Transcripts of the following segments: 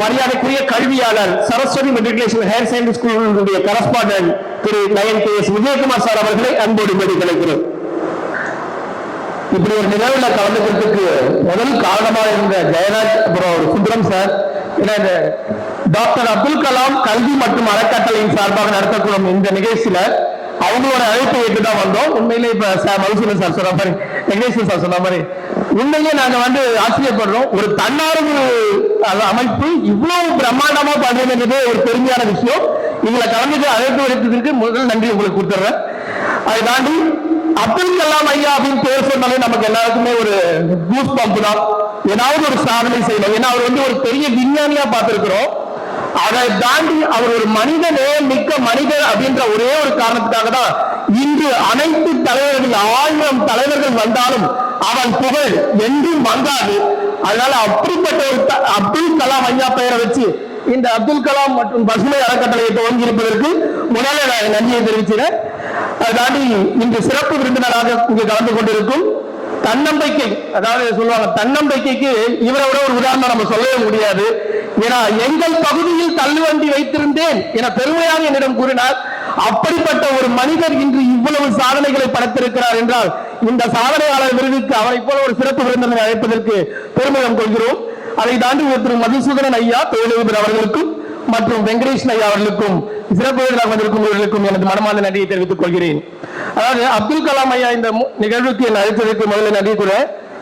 மரியாதைக்குரிய கல்வியாளர் Saraswathi matriculation higher secondary ஸ்கூலுடைய கரஸ்பாண்டன்ட் திரு Nayan K S Vijayakumar sir அவர்களை அன்போடு வேண்டி கிடைக்கிறோம் இப்படி ஒரு நிகழ்வில் கலந்துக்கிறதுக்கு முதல் காரணமா இருந்த ஜெயராஜ் அப்புறம் ஒரு சுந்தரம் சார் டாக்டர் அப்துல் கலாம் கல்வி மற்றும் அறக்கட்டளையின் சார்பாக நடத்தக்கூடும் இந்த நிகழ்ச்சியில அவங்களோட அழைப்பை ஏற்று தான் வந்தோம். உண்மையிலே இப்ப சார் மதுசூதன் சார் சொன்ன மாதிரி வெங்கடேஸ்வரன் சார் சொன்ன மாதிரி உண்மையிலே நாங்க வந்து ஆச்சரியப்படுறோம். ஒரு தன்னார்வ அமைப்பு இவ்வளவு பிரம்மாண்டமா பண்றதுன்றது ஒரு பெருமையான விஷயம். இதுல கலந்துட்டு அழைப்பு வைத்ததற்கு முதல் நன்றி உங்களுக்கு கொடுத்துறேன். அதை தாண்டி அப்துல் கலாம் ஐயா அப்படின்னு பேர் சொன்னாலே நமக்கு எல்லாருக்குமே ஒரு கூஸ் பம்ப் தான். ஏதாவது ஒரு சாதனை செய்யணும் ஏன்னா அவர் வந்து ஒரு பெரிய விஞ்ஞானியா பார்த்திருக்கிறோம். அதை தாண்டி அவர் ஒரு மனித நேயம் மிக்க மனிதர் அப்படின்ற ஒரே ஒரு காரணத்துக்காக தான் இன்று அனைத்து தலைவர்கள் ஆயிரம் தலைவர்கள் வந்தாலும் அவன் புகழ் என்றும் வந்தாது. அதனால அப்படிப்பட்ட ஒரு த- அப்துல் கலாம் ஐயா பெயரை வச்சு இந்த அப்துல் கலாம் மற்றும் பசுமை அறக்கட்டளையை துவங்கி இருப்பதற்கு முதல்ல நான் நன்றியை தெரிவிக்கிறேன் அதாண்டி இன்று சிறப்பு விருந்தினராக இங்கு கலந்து கொண்டிருக்கும் தன்னம்பிக்கை அதாவது சொல்லுவாங்க தன்னம்பிக்கைக்கு இவரை விட ஒரு உதாரணம் நம்ம சொல்லவே முடியாது. ஏன்னா எங்கள் பகுதியில் தள்ளுவண்டி வைத்திருந்தேன் என பெருமையாக என்னிடம் கூறினார். அப்படிப்பட்ட ஒரு மனிதர் இன்று இவ்வளவு சாதனைகளை படைத்திருக்கிறார் என்றால் இந்த சாதனையாளர் விருதுக்கு அவரை போல ஒரு சிறப்பு விருந்தினரை அழைப்பதற்கு பெருமிதம் கொள்கிறோம். அதை தாண்டி ஒருத்தர் மதுசூதனன் ஐயா தொழிலதிபர் அவர்களுக்கும் மற்றும் வெங்கடேஷன் ஐயா அவர்களுக்கும் சிறப்பு விருதாக வந்திருக்கும் இவர்களுக்கும் எனது மனமார்ந்த நன்றியை தெரிவித்துக் கொள்கிறேன். அதாவது அப்துல் கலாம் ஐயா இந்த மு- நிகழ்வுக்கு என்னை அழைத்ததற்கு முதல்ல நன்றி கூட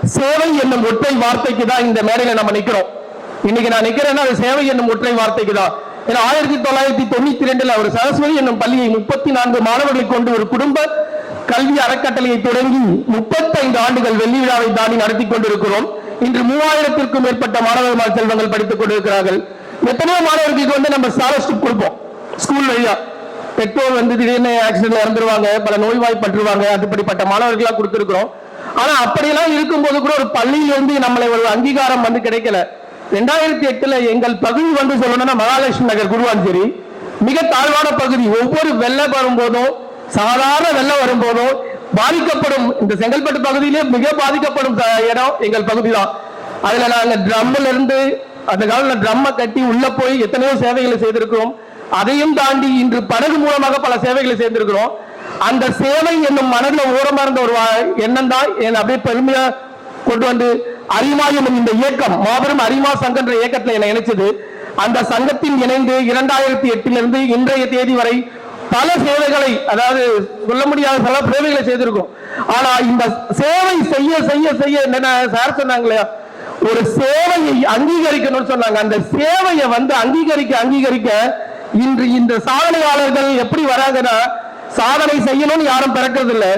சேவை என்னும் ஒற்றை வார்த்தைக்கு தான் இந்த மேடையில நம்ம நிக்கிறோம். இன்னைக்கு நான் நிக்கிறேன்னா அது சேவை என்னும் ஒற்றை வார்த்தைக்கு தான். ஏன்னா ஆயிரத்தி தொள்ளாயிரத்தி தொண்ணூத்தி ரெண்டுல அவர் சரஸ்வதி என்னும் பள்ளியை முப்பத்தி நான்கு மாணவர்களை கொண்டு ஒரு குடும்ப கல்வி அறக்கட்டளையை தொடங்கி முப்பத்தைந்து ஆண்டுகள் வெள்ளி விழாவை தாண்டி நடத்தி கொண்டிருக்கிறோம். இன்று மூவாயிரத்திற்கும் மேற்பட்ட மாணவர்கள் செல்வங்கள் படித்துக் கொண்டிருக்கிறார்கள். எத்தனையோ மாணவர்களுக்கு வந்து நம்ம ஸ்காலர்ஷிப் கொடுப்போம். ஸ்கூல் வழியா. பெற்றோர் வந்து திடீர்னு ஆக்சிடென்ட் இறந்துருவாங்க பல நோய்வாய்ப்பட்டுருவாங்க அதுபடிப்பட்ட மாணவர்களா கொடுத்துருக்கிறோம். ஆனா அப்படியெல்லாம் இருக்கும்போது கூட ஒரு பள்ளியிலிருந்து நம்மளை ஒரு அங்கீகாரம் வந்து கிடைக்கல. ரெண்டாயிரத்தி எட்டுல எங்கள் பகுதி வந்து சொல்லணும்னா மகாலட்சுமி நகர் குருவாஞ்சேரி. மிக தாழ்வான பகுதி. ஒவ்வொரு வெள்ளம் வரும்போதும் சாதாரண வெள்ளம் வரும்போதும் பாதிக்கப்படும். இந்த செங்கல்பட்டு பகுதியிலே மிக பாதிக்கப்படும் இடம் எங்கள் பகுதி தான் அதுல நாங்க ட்ரம்ல இருந்து அந்த காலத்துல ட்ரம்ம கட்டி உள்ள போய் எத்தனையோ சேவைகளை செய்திருக்கிறோம். அதையும் தாண்டி இன்று படகு மூலமாக பல சேவைகளை செய்திருக்கிறோம். அந்த சேவை என்னும் மனதில் ஓரமா இருந்த ஒரு வா- எண்ணம் தான் என்னை அப்படியே பெருமையா கொண்டு வந்து அரிமா என்னும் இந்த இயக்கம் மாபெரும் அரிமா சங்கம் என்ற இயக்கத்தில் என்னை இணைச்சது. அந்த சங்கத்தில் இணைந்து இரண்டாயிரத்தி எட்டிலிருந்து இன்றைய தேதி வரை பல சேவைகளை அதாவது சொல்ல முடியாத பல சேவைகளை செய்திருக்கோம். ஆனா இந்த சேவை செய்ய செய்ய செய்ய என்னென்ன சார் சொன்னாங்களே ஒரு சேவையை அங்கீகரிக்கணும்னு சொன்னாங்க. அந்த சேவையை வந்து அங்கீகரிக்க அங்கீகரிக்க இன்று இந்த சாதனையாளர்கள் எப்படி வராங்கன்னா சாதனை செய்யணும்னு யாரும் பிறக்கிறது இல்லை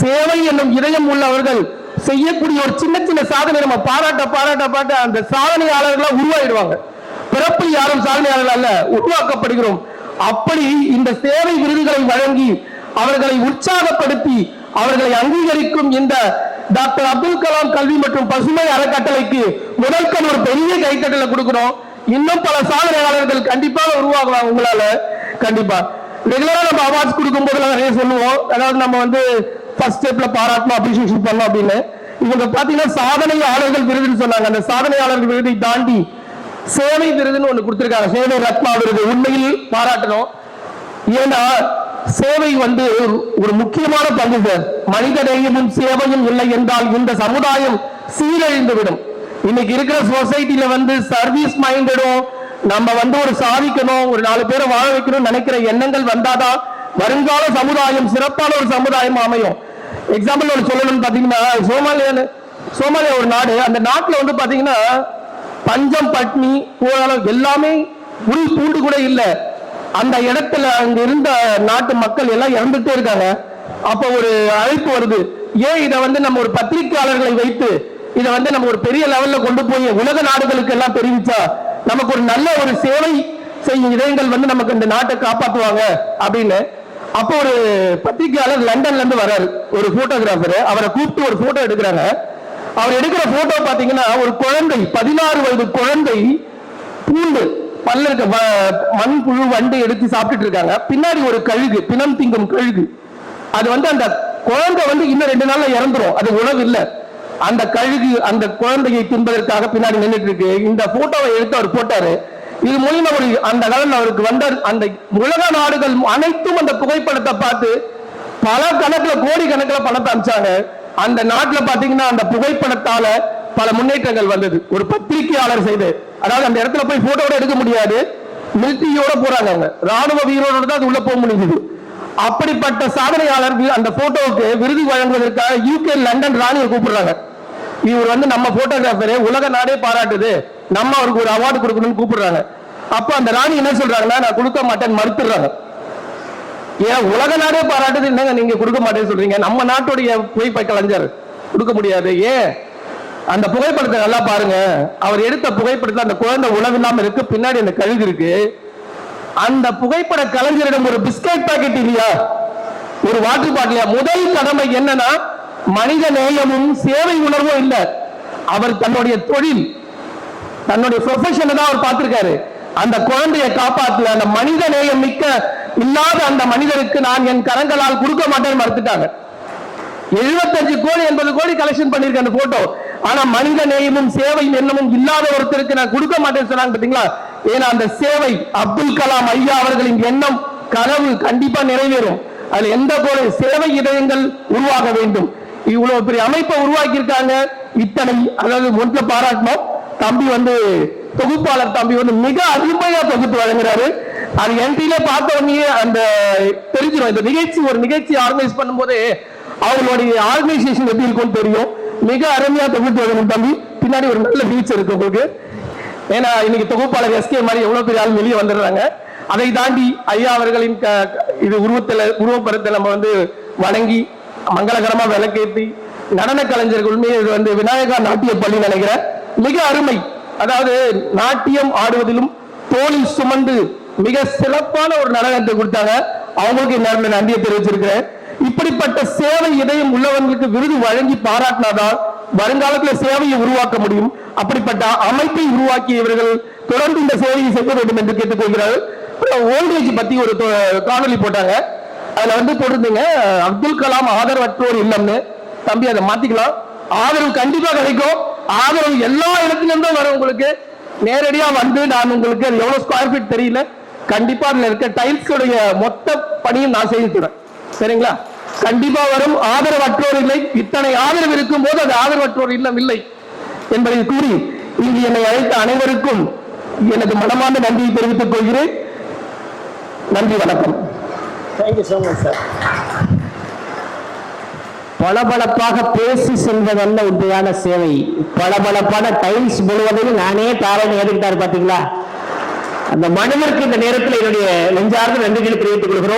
சேவை என்னும் இதயம் உள்ளவர்கள் செய்யக்கூடிய ஒரு சின்ன சின்ன சாதனை நம்ம பாராட்ட பாராட்ட பாட்ட அந்த சாதனையாளர்களா உருவாயிடுவாங்க. பிறப்பு யாரும் சாதனையாளர்கள் அல்ல உருவாக்கப்படுகிறோம். அப்படி இந்த சேவை விருதுகளை வழங்கி அவர்களை உற்சாகப்படுத்தி அவர்களை அங்கீகரிக்கும் இந்த டாக்டர் அப்துல் கலாம் கல்வி மற்றும் பசுமை அறக்கட்டளைக்கு முதல்கண் ஒரு பெரிய கைத்தட்டலை கொடுக்கணும் இன்னும் பல சாதனையாளர்கள் கண்டிப்பாக உருவாகலாம் உங்களால. கண்டிப்பா. ரெகுலரா நம்ம அவார்ட்ஸ் கொடுக்கும் போதெல்லாம் நிறைய சொல்லுவோம். அதாவது நம்ம வந்து ஃபர்ஸ்ட் ஸ்டெப்ல பாராட்டணும் அப்ரிசியேஷன் பண்ணணும் அப்படின்னு. இவங்க பாத்தீங்கன்னா சாதனையாளர்கள் விருதுன்னு சொன்னாங்க. அந்த சாதனையாளர்கள் விருதை தாண்டி சேவை விருதுன்னு ஒண்ணு கொடுத்திருக்காங்க. சேவை ரத்னா விருது. உண்மையில் பாராட்டணும். ஏன்னா சேவை வந்து ஒரு- ஒரு முக்கியமான பங்கு சார் மனித நேயமும் சேவையும் இல்லை என்றால் இந்த சமுதாயம் சீரழிந்து விடும் இன்னைக்கு இருக்கிற சொசைட்டில வந்து சர்வீஸ் மைண்டடும் நம்ம வந்து ஒரு சாதிக்கணும் ஒரு நாலு பேரை வாழ வைக்கணும் நினைக்கிற எண்ணங்கள் வந்தாதான் வருங்கால சமுதாயம் சிறப்பான ஒரு சமுதாயம் அமையும். எக்ஸாம்பிள் ஒரு சொல்லணும்னு பார்த்தீங்கன்னா சோமாலியான்னு சோமாலியா ஒரு நாடு. அந்த நாட்டில் வந்து பார்த்தீங்கன்னா பஞ்சம் பட்னி போராளம் எல்லாமே உள் பூண்டு கூட இல்லை. அந்த இடத்துல அங்க இருந்த நாட்டு மக்கள் எல்லாம் இறந்துட்டே இருக்காங்க. அப்ப ஒரு அழைப்பு வருது. ஏன் இதை வந்து நம்ம ஒரு பத்திரிகையாளர்களை வைத்து இதை வந்து நம்ம ஒரு பெரிய லெவல்ல கொண்டு போய் உலக நாடுகளுக்கு எல்லாம் தெரிவிச்சா நமக்கு ஒரு நல்ல ஒரு சேவை செய்யும் இதயங்கள் வந்து நமக்கு இந்த நாட்டை காப்பாற்றுவாங்க அப்படின்னு அப்போ ஒரு பத்திரிகையாளர் லண்டன்ல இருந்து வர்றாரு. ஒரு போட்டோகிராஃபர் அவரை கூப்பிட்டு ஒரு போட்டோ எடுக்கிறாங்க. அவர் எடுக்கிற போட்டோ பாத்தீங்கன்னா ஒரு குழந்தை பதினாறு வயது குழந்தை பூண்டு பல்ல இருக்க வ- மண் புழு வண்டு எடுத்து சாப்பிட்டுட்டு இருக்காங்க. பின்னாடி ஒரு கழுகு பிணம் திங்கும் கழுகு. அது வந்து அந்த குழந்தை வந்து இன்னும் ரெண்டு நாள்ல இறந்துரும். அது உணவு இல்ல. அந்த கழுகு அந்த குழந்தையை தின்பதற்காக பின்னாடி நின்றுட்டு இருக்கு. இந்த போட்டோவை எடுத்து அவர் போட்டாரு. இது மூலியமா ஒரு அந்த காலம் அவருக்கு வந்த அந்த உலக நாடுகள் அனைத்தும் அந்த புகைப்படத்தை பார்த்து பல கணக்குல கோடி கணக்குல பணத்தை அனுப்பிச்சாங்க. அந்த நாட்டுல பாத்தீங்கன்னா அந்த புகைப்படத்தால பல முன்னேற்றங்கள் வந்தது. ஒரு பத்திரிகையாளர் செய்து அதாவது அந்த இடத்துல போய் போட்டோட எடுக்க முடியாது. மிலிட்டரியோட போறாங்க அவங்க. ராணுவ வீரரோட தான் அது உள்ள போக முடியுது அப்படிப்பட்ட சாதனையாளர் அந்த போட்டோவுக்கு விருது வழங்குவதற்காக யூகே லண்டன் ராணியை கூப்பிடுறாங்க. இவர் வந்து நம்ம போட்டோகிராஃபரு உலக நாடே பாராட்டுது. நம்ம அவருக்கு ஒரு அவார்டு கொடுக்கணும்னு கூப்பிடுறாங்க. அப்ப அந்த ராணி என்ன சொல்றாங்கன்னா நான் கொடுக்க மாட்டேன் மறுத்துறாங்க ஏன் உலக நாடே பாராட்டுது என்னங்க நீங்க கொடுக்க மாட்டேன்னு சொல்றீங்க? நம்ம நாட்டுடைய புகைப்பட கலைஞர் கொடுக்க முடியாது. ஏன்? அந்த புகைப்படத்தை நல்லா பாருங்க. அவர் எடுத்த புகைப்படத்தை அந்த குழந்தை உணவில்லாம இருக்கு பின்னாடி அந்த கழுகு இருக்கு. அந்த புகைப்பட கலைஞரிடம் ஒரு பிஸ்கட் பாக்கெட் இல்லையா? ஒரு வாட்டர் பாட்டிலையா முதல் கடமை என்னன்னா மனித நேயமும் சேவை உணர்வும் இல்லை. அவர் தன்னுடைய தொழில் தன்னுடைய ப்ரொஃபஷனை தான் அவர் பார்த்திருக்காரு. அந்த குழந்தையை காப்பாத்துல அந்த மனித நேயம் மிக்க இல்லாத அந்த மனிதருக்கு நான் என் கரங்களால் கொடுக்க மாட்டேன்னு மறுத்துட்டாங்க. 75 கோடி எண்பது கோடி கலெக்ஷன் பண்ணிருக்க அந்த போட்டோ ஆனா மனித நேயமும் சேவை எண்ணமும் இல்லாத ஒருத்தருக்கு நான் கொடுக்க மாட்டேன்னு சொன்னாங்க பாத்தீங்களா ஏன்னா அந்த சேவை அப்துல் கலாம் ஐயா அவர்களின் எண்ணம் கனவு கண்டிப்பா நிறைவேறும். அதுல எந்த போல சேவை இதயங்கள் உருவாக வேண்டும்? இவ்வளவு பெரிய அமைப்பை உருவாக்கி இருக்காங்க இத்தனை அதாவது ஒன்றை பாராட்டணும் தம்பி வந்து தொகுப்பாளர் தம்பி வந்து மிக அருமையா தொகுத்து வழங்குறாரு. அது என்டில பார்த்த உடனே அந்த தெரிஞ்சிடும் இந்த நிகழ்ச்சி ஒரு நிகழ்ச்சி ஆர்கனைஸ் பண்ணும்போது அவங்களுடைய ஆர்கனைசேஷன் எப்படி இருக்கும்னு தெரியும். மிக அருமையா தொகுத்து வழங்கும் தம்பி. பின்னாடி ஒரு நல்ல பீச் இருக்கு உங்களுக்கு. ஏன்னா இன்னைக்கு தொகுப்பாளர் எஸ்கே மாதிரி எவ்வளவு பெரிய ஆள் வெளியே வந்துடுறாங்க. அதை தாண்டி ஐயா அவர்களின் க- இது உருவத்தில் உருவப்படத்தை நம்ம வந்து வணங்கி மங்களகரமா விளக்கேற்றி நடன கலைஞர்கள் உண்மையை இது வந்து விநாயகா நாட்டிய பள்ளி நினைக்கிறேன். மிக அருமை. அதாவது நாட்டியம் ஆடுவதிலும் தோளில் சுமந்து மிக சிறப்பான ஒரு நடனத்தை கொடுத்தாங்க. அவங்களுக்கு இந்த நன்றியை தெரிவிச்சிருக்கிறேன். இப்படிப்பட்ட சேவை இதயம் உள்ளவங்களுக்கு விருது வழங்கி பாராட்டினாதான் வருங்காலத்தில் சேவையை உருவாக்க முடியும். அப்படிப்பட்ட அமைப்பை உருவாக்கிய இவர்கள் தொடர்ந்து இந்த சேவையை செய்ய வேண்டும் என்று கேட்டுக்கொள்கிறார்கள். ஓல்டேஜ் பத்தி ஒரு காணொலி போட்டாங்க. அதுல வந்து போட்டிருந்தீங்க அப்துல் கலாம் ஆதரவற்றோர் இல்லம்னு. தம்பி அதை மாத்திக்கலாம். ஆதரவு கண்டிப்பா கிடைக்கும். ஆதரவு எல்லா இடத்துலேருந்தும் வரும் உங்களுக்கு. நேரடியாக வந்து நான் உங்களுக்கு எவ்வளோ ஸ்கொயர் ஃபீட் தெரியல. கண்டிப்பாக அதில் இருக்க டைல்ஸுடைய மொத்த பணியும் நான் செய்து தரேன். சரிங்களா? கண்டிப்பா வரும். ஆதரவற்றோர் இல்லை. இத்தனை ஆதரவு இருக்கும் போது அது ஆதரவற்றோர் இல்லம் இல்லை என்பதை கூறி இங்கு என்னை அழைத்த அனைவருக்கும் எனது மனமார்ந்த நன்றியை தெரிவித்துக் கொள்கிறேன். நன்றி வணக்கம். Thank you so much sir பளபளப்பாக பேசி செல்வதல்ல உண்மையான சேவை. பளபளப்பான டைல்ஸ் முழுவதையும் நானே தாரணை ஏற்றுக்கிட்டாரு பாத்தீங்களா? அந்த மனிதருக்கு இந்த நேரத்தில் என்னுடைய நெஞ்சார்ந்த நன்றிகளை தெரிவித்துக் கொள்கிறோம்.